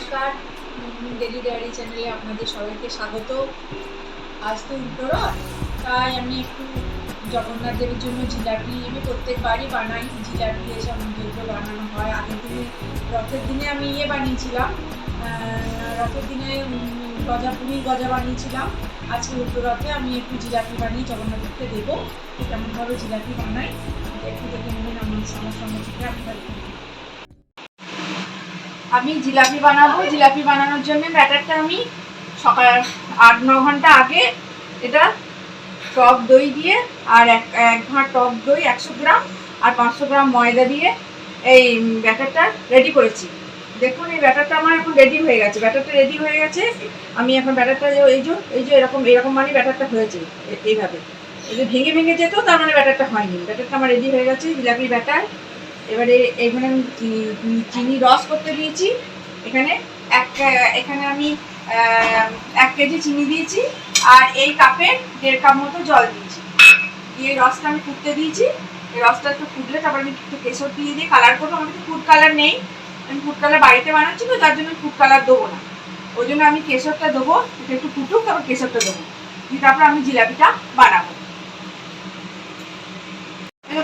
নমস্কার। Daily diary চ্যানেলে আপনাদের সবাইকে স্বাগত। আজ তো উত্তরত তাই আমি একটু জগন্নাথ দেবের জন্য জিলাপি আমি প্রত্যেকবারই বানাই। জিলাপি এসব যেগুলো বানানো হয়। আগের দিনে, রথের দিনে আমি ইয়ে বানিয়েছিলাম রথের দিনে গজা, পুরীর গজা বানিয়েছিলাম। আজকে উত্তরথে আমি একটু জিলাপি বানিয়ে জগন্নাথকে দেবো। কেমনভাবে জিলাপি বানাই একটু দেখে নেবেন আমার আমার সঙ্গে। থেকে আপনার আমি জিলাপি বানাবো। জিলাপি বানানোর জন্য ব্যাটারটা আমি সকাল আট, ন ঘণ্টা আগে এটা টক দই দিয়ে আর এক এক ভাঁড় টক দই একশো গ্রাম আর পাঁচশো গ্রাম ময়দা দিয়ে এই ব্যাটারটা রেডি করেছি। দেখুন, এই ব্যাটারটা আমার এখন রেডি হয়ে গেছে। ব্যাটারটা রেডি হয়ে গেছে। আমি এখন ব্যাটারটা এই যে এই যে এরকম এরকম মানে ব্যাটারটা হয়েছে এইভাবে। এই যে ভেঙে ভেঙে যেত তার মানে ব্যাটারটা হয়নি। ব্যাটারটা আমার রেডি হয়ে গেছে জিলাপি ব্যাটার। এবারে এখানে আমি চিনি রস করতে দিয়েছি। এখানে এক, এখানে আমি এক কেজি চিনি দিয়েছি আর এই কাপে দেড় কাপ মতো জল দিয়েছি। দিয়ে রসটা আমি ফুটতে দিয়েছি। রসটা একটু ফুটলে তারপর আমি একটু কেশর দিয়ে দিয়ে কালার করব। আমার তো ফুড কালার নেই। আমি ফুড কালার বাড়িতে বানাচ্ছি তো তার জন্য ফুড কালার দেবো না। ওই জন্য আমি কেশরটা দেবো একটু ফুটুক, তারপর কেশরটা দেবো। দিয়ে তারপর আমি জিলাপিটা বানাবো।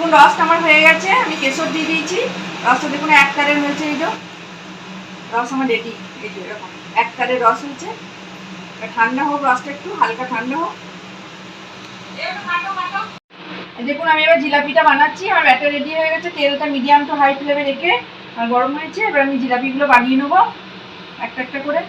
দেখুন রসটা আমার হয়ে গেছে, আমি কেশর দিয়ে দিয়েছি। রসটা দেখুন, এক তারের হয়েছে, এই যে। রস আমার রেডি এই এরকম। এক তারের রস হয়েছে। ঠান্ডা হোক, রসটা একটু, হালকা ঠান্ডা হোক। দেখুন, আমি এবার জিলাপিটা বানাচ্ছি। আমার ব্যাটার রেডি হয়ে গেছে। তেলটা মিডিয়াম টু হাই ফ্লেমে রেখে গরম হয়েছে। এবার আমি জিলাপিগুলো বানিয়ে নেব। একটা একটা করে।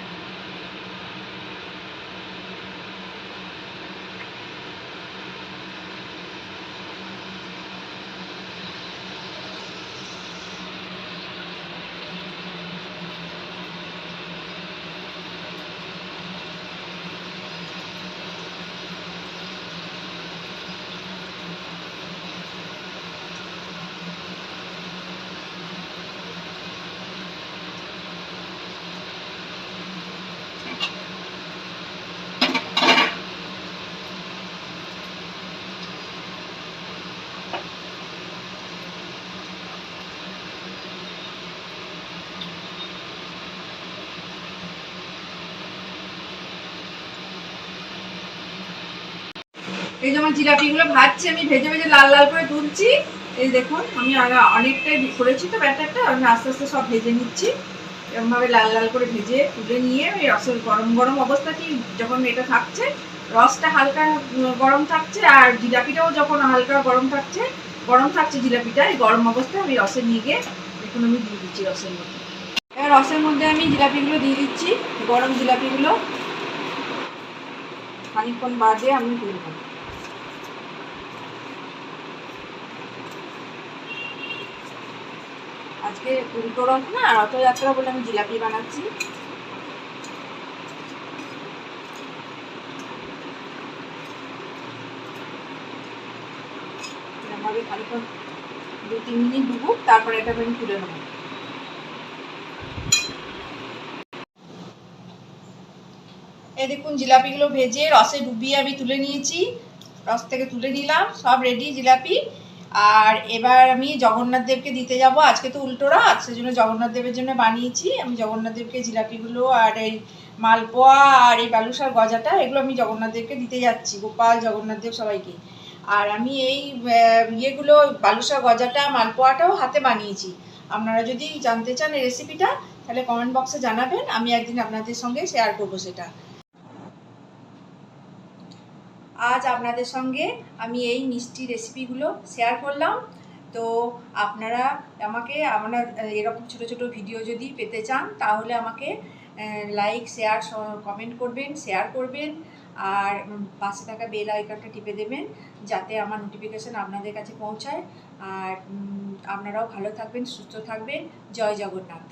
এই যে আমার জিলাপিগুলো ভাজছি, আমি ভেজে ভেজে লাল লাল করে তুলছি। এই দেখুন, আমি অনেকটাই করেছি তো ব্যাটারটা, আমি আস্তে আস্তে সব ভেজে নিচ্ছি। এরকমভাবে লাল লাল করে ভেজে তুলে নিয়ে ওই রসের গরম গরম অবস্থাতেই যখন এটা থাকছে, রসটা হালকা গরম থাকছে আর জিলাপিটাও যখন হালকা গরম থাকছে গরম থাকছে জিলাপিটা, এই গরম অবস্থায় আমি রসে নিয়ে গিয়ে দেখুন আমি দিয়ে দিচ্ছি রসের মধ্যে। এবার রসের মধ্যে আমি জিলাপিগুলো দিয়ে দিচ্ছি, গরম জিলাপিগুলো। খানিকক্ষণ বাদে আমি তুলবো আজকে উল্টো না, রথযাত্রা বলে আমি জিলাপি বানাচ্ছি। দু তিন মিনিট তারপরে এটা আমি তুলে নেব। এই দেখুন জিলাপিগুলো ভেজে রসে ডুবিয়ে আমি তুলে নিয়েছি। রস থেকে তুলে নিলাম, সব রেডি জিলাপি। আর এবার আমি জগন্নাথ দেবকে দিতে যাব। আজকে তো উল্টো রাত, সেজন্য জগন্নাথ দেবের জন্য বানিয়েছি। আমি জগন্নাথ দেবকে জিলাপিগুলো আর এই মালপোয়া আর এই বালুসার গজাটা, এগুলো আমি জগন্নাথ দেবকে দিতে যাচ্ছি, গোপাল, জগন্নাথ দেব সবাইকে। আর আমি এই ইয়েগুলো বালুসার গজাটা, মালপোয়াটাও হাতে বানিয়েছি। আপনারা যদি জানতে চান এই রেসিপিটা তাহলে কমেন্ট বক্সে জানাবেন। আমি একদিন আপনাদের সঙ্গে শেয়ার করব সেটা। আজ আপনাদের সঙ্গে আমি এই মিষ্টি রেসিপিগুলো শেয়ার করলাম। তো আপনারা আমাকে আপনার, এরকম ছোট ছোট ভিডিও যদি পেতে চান, তাহলে আমাকে লাইক শেয়ার কমেন্ট করবেন শেয়ার করবেন, আর পাশে থাকা বেল আইকনটা টিপে দেবেন, যাতে আমার নোটিফিকেশান আপনাদের কাছে পৌঁছায়। আর আপনারাও ভালো থাকবেন, সুস্থ থাকবেন। জয় জগন্নাথ।